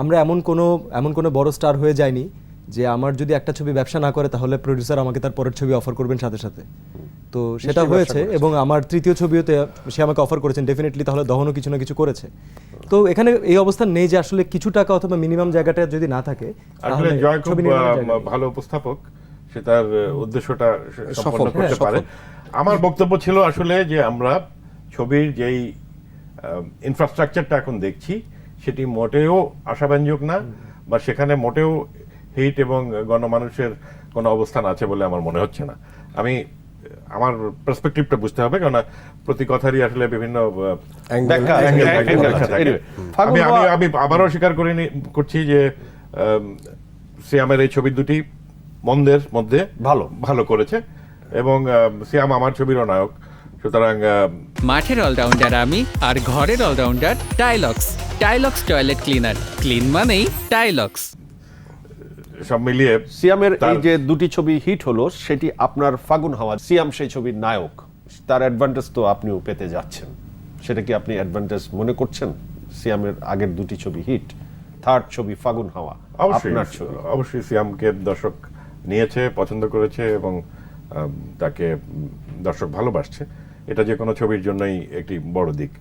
আমরা এমন কোনো এমন কোনো বড় স্টার হয়ে যায়নি যে আমার যদি একটা ছবি ব্যবসা না করে তাহলে প্রডিউসার আমাকে তার পরের ছবি অফার করবেন সাথে সাথে। তো সেটা হয়েছে এবং আমার তৃতীয় ছবিতে সে আমাকে অফার করেছেন ডেফিনেটলি তাহলে দহনও কিছু না কিছু করেছে। তো এখানে এই অবস্থান নেই যে আসলে কিছু টাকা অথবা মিনিমাম জায়গাটা যদি না থাকে তাহলে ছবি। ভালো উপস্থাপক সে তার উদ্দেশ্যটা সম্পন্ন সফল, করতে হ্যাঁ, পারে আমার বক্তব্য ছিল আসলে যে আমরা ছবির যেই ইনফ্রাস্ট্রাকচারটা এখন দেখছি সেটি মোটেও আশাব্যঞ্জক না বা সেখানে মোটেও হিট এবং গণমানুষের কোনো অবস্থান আছে বলে আমার মনে হচ্ছে না। আমি আমার পার্সপেক্টিভটা বুঝতে হবে কারণ প্রতি কথারই আসলে বিভিন্ন আমি আমি আবারও স্বীকার করে করছি যে সিয়ামের এই ছবি দুটি মন্দের মধ্যে ভালো। ভালো করেছে এবং সিয়াম আমার ছবিরও নায়ক। সুতরাং মাঠের অলরাউন্ডার আমি আর ঘরের allrounder Tylox Tylox toilet cleaner clean মানেই টাইলক্স সব মিলিয়ে সিয়ামের এই যে দুটি ছবি হিট হলো সেটি আপনার ফাগুন হাওয়া সিয়াম সেই ছবির নায়ক। তার অ্যাডভান্টেজ তো আপনিও পেতে যাচ্ছেন। সেটা কি আপনি অ্যাডভান্টেজ মনে করছেন? সিয়ামের আগের দুটি ছবি হিট থার্ড ছবি ফাগুন হাওয়া। অবশ্যই আপনার ছবি। অবশ্যই সিয়ামকে দর্শক নিয়েছে পছন্দ করেছে এবং তাকে দর্শক ভালোবাসছে। এটা যে কোনো ছবির জন্যই একটি বড় দিক।